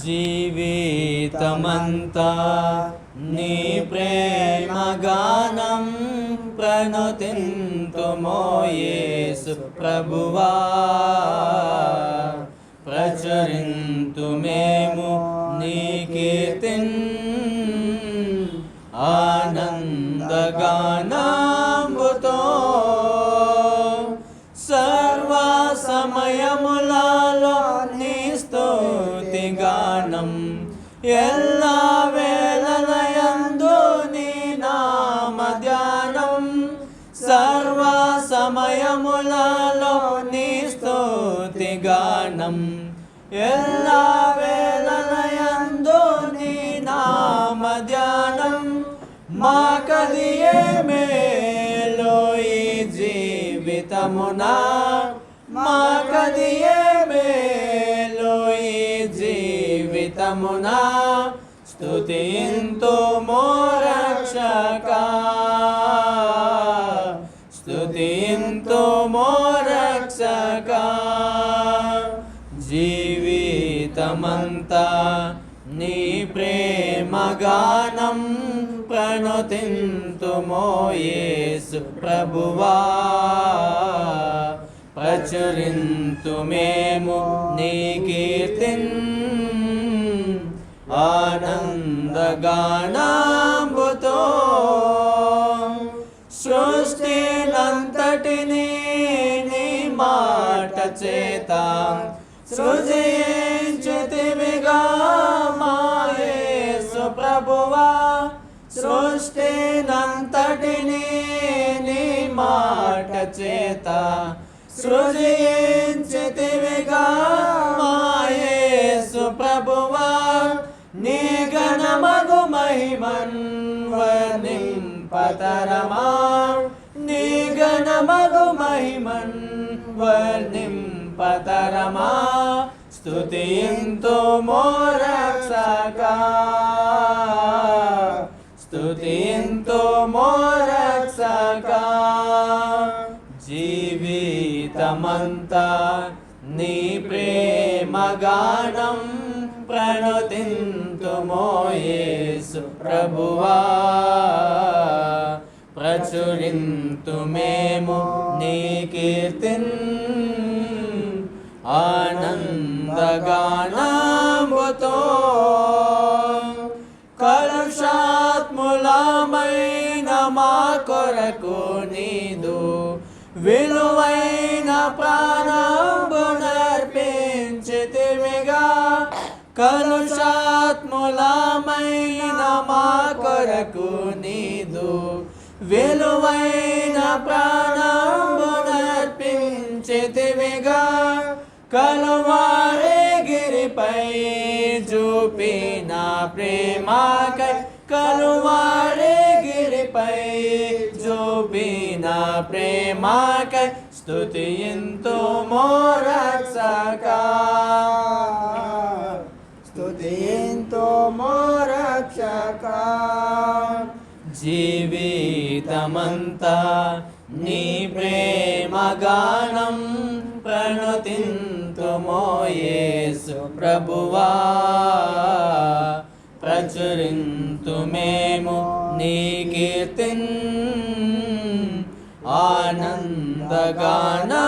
जीवितमन्ता निप्रेमगानं प्रणतिन्तु तु मो ये सुप्रभुवा प्रचुरन्तु मेमु निकीर्तिम् గానం. ఎల్లా వేళలయందు నీ నామ ధ్యానం సర్వ సమయములలో నీ స్తోతి గానం. ఎల్లా వేళలయందు నీ నామ ధ్యానం మా కదియే మేలో ఈ జీవితమునా. మా కదియే మే జీవితమునా స్తుతింతు మోరక్షక. స్తుతింతు మోరక్షక. జీవితమంతా నీ ప్రేమగానం ప్రణుతింతు మోయేసు ప్రభువా. ప్రచురింతు మేము నీ కీర్తిన్ ఆనందగానాంబుతో సృష్టినంతటిని నీ మాట చేత సృజించితివిగా మాయేసు ప్రభువా సృష్టినంతటిని నీ మాట చేత సృజించితివిగా మాయేసు ప్రభువా నీ గణమగు మహిమన్ వర్ణింపతరమా నీ గణమగు మహిమన్ వర్ణింపతరమా స్తుతింతు మోరక్షక స్తుతింతు మోరక్షక జీవితమంతా నీ ప్రేమ గానం ప్రణుతింతుమో యేసు ప్రభువా. ప్రచురింతు మేము నీ కీర్తిన్ ఆనందగానాంబుతో కలుషాత్ములమైన మా కొరకు నీదు విలువైన ప్రాణంబున నర్పించితివిగా కలుషాత్ములమైన మా కొరకు నీదు వెలువైన ప్రాణంబు నర్పించితివిగా కలువారే గిరిపై చూపిన ప్రేమాకై కలువారే గిరిపై చూపిన ప్రేమాకై స్తుతింతు మోరక్షకా జీవితమంతా నీ ప్రేమగానం ప్రణుతింతుమోయేసు ప్రభువా. ప్రచురింతు మేము నీ కీర్తిన్ ఆనందగానా